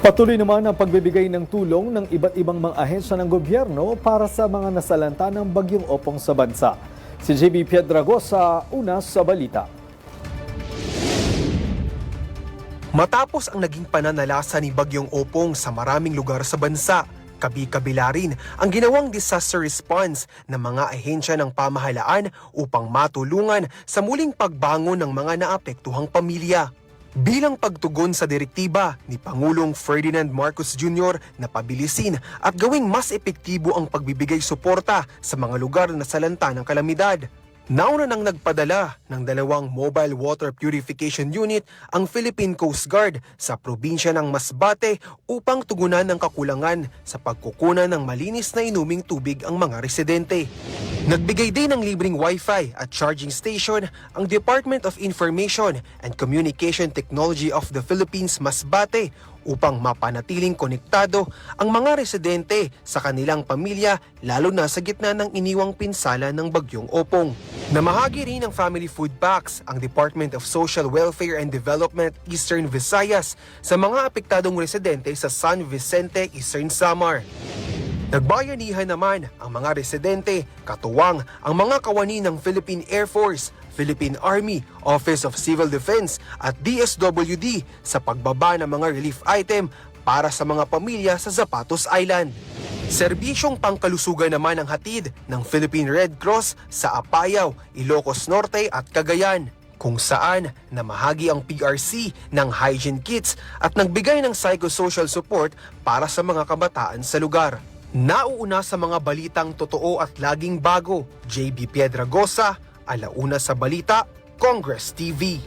Patuloy naman ang pagbibigay ng tulong ng iba't ibang mga ahensya ng gobyerno para sa mga nasalanta ng bagyong opong sa bansa. Si JB Piedragosa, una sa balita. Matapos ang naging pananalasa ni Bagyong Opong sa maraming lugar sa bansa, kabi-kabila rin ang ginawang disaster response ng mga ahensya ng pamahalaan upang matulungan sa muling pagbangon ng mga naapektuhang pamilya. Bilang pagtugon sa direktiba ni Pangulong Ferdinand Marcos Jr. na pabilisin at gawing mas epektibo ang pagbibigay suporta sa mga lugar na salanta ng kalamidad. Nauna nang nagpadala ng dalawang mobile water purification unit ang Philippine Coast Guard sa probinsya ng Masbate upang tugunan ng kakulangan sa pagkukunan ng malinis na inuming tubig ang mga residente. Nagbigay din ng libreng wifi at charging station ang Department of Information and Communication Technology of the Philippines Masbate upang mapanatiling konektado ang mga residente sa kanilang pamilya lalo na sa gitna ng iniwang pinsala ng bagyong opong. Namahagi rin ng family food packs ang Department of Social Welfare and Development Eastern Visayas sa mga apektadong residente sa San Vicente, Eastern Samar. Nagbayanihan naman ang mga residente, katuwang ang mga kawani ng Philippine Air Force, Philippine Army, Office of Civil Defense at DSWD sa pagbaba ng mga relief item para sa mga pamilya sa Zapatos Island. Serbisyong pangkalusugan naman ang hatid ng Philippine Red Cross sa Apayao, Ilocos Norte at Cagayan kung saan namahagi ang PRC ng hygiene kits at nagbigay ng psychosocial support para sa mga kabataan sa lugar. Nauuna sa mga balitang totoo at laging bago, JB Piedragosa, Alauna sa Balita, Congress TV.